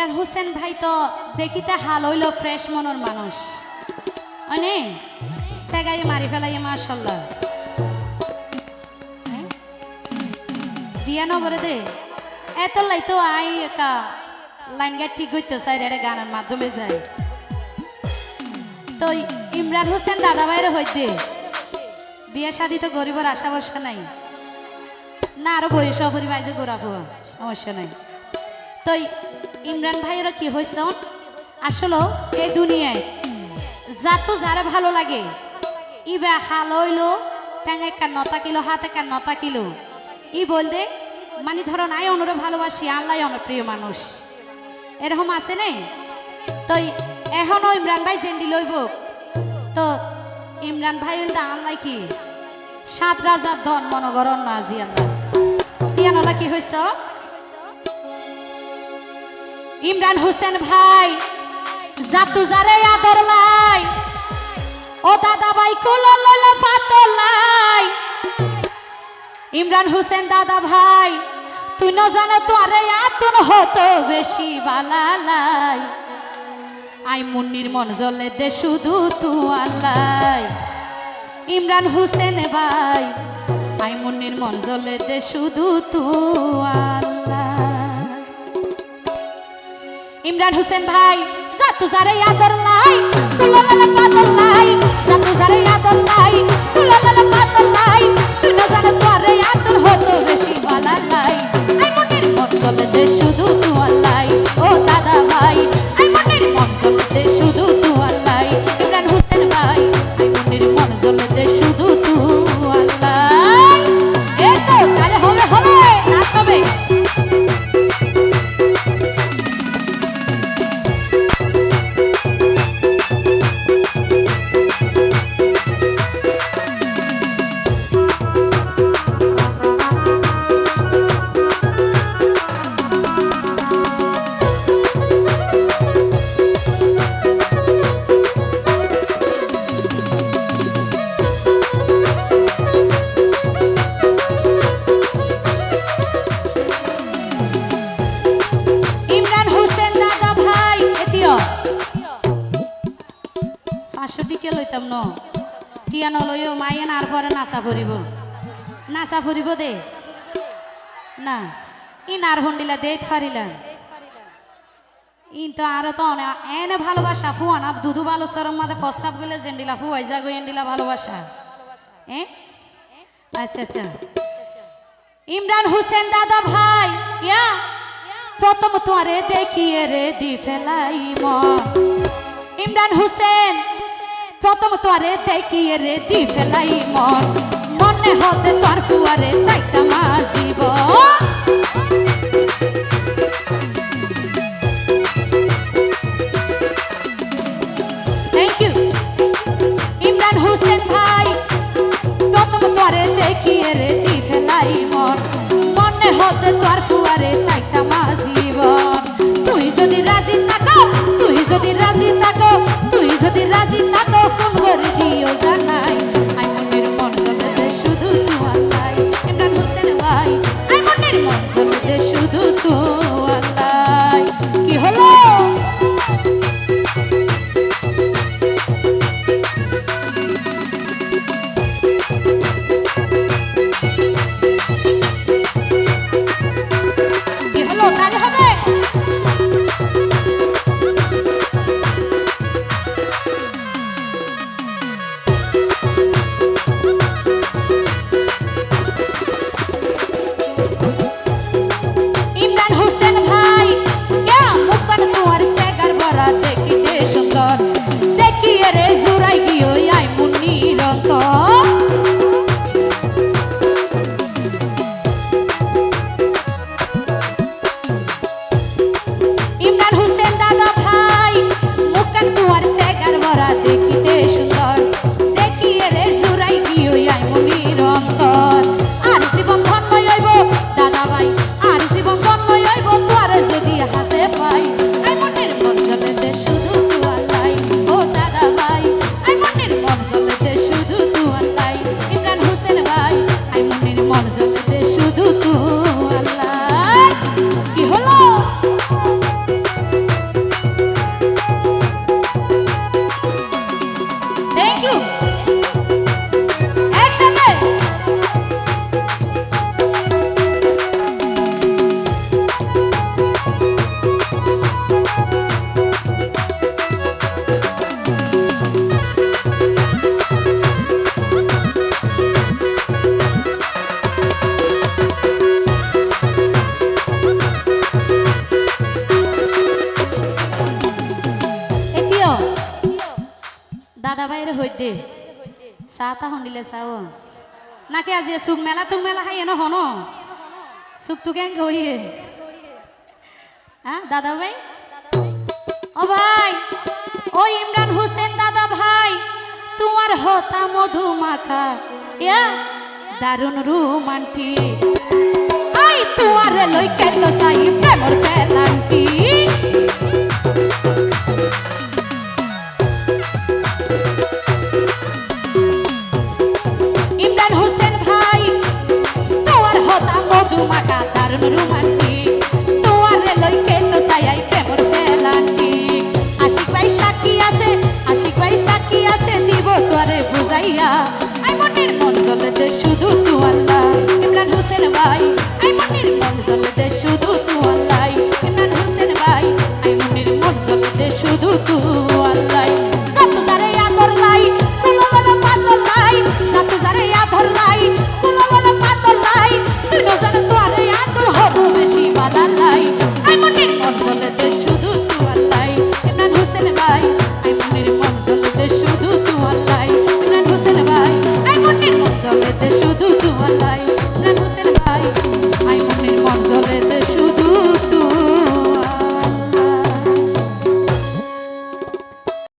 ইমরান হোসেন ভাই তো দেখিতে হাল হইল ফ্রেশ মনের মানুষ। অনে? সেগাই মারি ফেলাই মাশাল্লাহ? দিয়া নগরে দে। এত লাই তো আই একা লাইন গাট ঠিক হইতে চাই রে গানের মাধ্যমে যায় তো ইমরান হোসেন দাদা ভাইয়ের হইতে বিয়ে শাদি তো গরিবের আশা ভরসা নাই। না আরও বয়স যে ঘোরাবো সমস্যা নাই। তো ইমরান ভাইয়েরা কি হয়েছে আসলে এই দুনিয়ায় তো যারা ভালো লাগে, ইবা হাল হইল ট্যাং একটা নতা কিলো, হাত একটা নতা কিলো। ই বলতে মানে ধরো নাই অনুরে ভালোবাসি, আল্লাহ প্রিয় মানুষ। এরকম আছে নেই তো এখনও ইমরান ভাই জেন্ডি লইব। তো ইমরান ভাই হইলে আল্লাহ কি? সাত রাজার ধন মনগরণ না তিয়ানলা কি হয়েছ ইমরান হোসেন ভাই জাতু যারে আদর লাই, ও দাদা ভাই কুলো লইল লাই। ইমরান হোসেন দাদা ভাই, তুই ন জানো তোরে আতুন হতো বেশি বালালাই আই মুন্নির মন জ্বলে দে শুধু তু আল্লাই ইমরান হোসেন ভাই, আই মুন্নির মন জ্বলে দে শুধু তু আল্লাহ ইমরান হোসেন ভাই জাতু যারে আদর লাই কুলালালা পাতল লাই জাতু যারে আদর লাই কুলালালা পাতল লাই তুই না জানো তোরে টিয়া নলইও মাইয়েন আর পরে নাচা ফুরিব। নাচা ফুরিব দে। না, ই নার হন্ডিলা দে ফারিলাম ইন তো আরও তো এনে ভালোবাসা, ফুয়া না, দুধু ভালো সরম মাদে ফার্স্ট হাফ গেলে জেন্ডিলা ফুয়াই যাগো এন্ডিলা ভালোবাসা। এ? আচ্ছা আচ্ছা। ইমরান হোসেন দাদা ভাই, ইয়া? প্রথম তোরে দেখিয়ে রে দি ফেলাই মন ইমরান হোসেন প্রথম তোরে দেখিয়ে রে দি মন। মনে হতে তোর ফুয়ারে তাই তামা থ্যাংক দে। চাহ তা শুনিলে চাও নাকি আজি চুক মেলা তুক মেলা খাই এনে হন চুক তুকে গইয়ে হ্যাঁ দাদা ভাই? ও ভাই। ও ইমরান হোসেন দাদা ভাই। তোমার হতা মধু মাখা ইয়া দারুণ রোমান্টিক আই তোমার লই কেত সাই শুধু আল্লাহ ইমরান হোসেন ভাই আই মাটির মন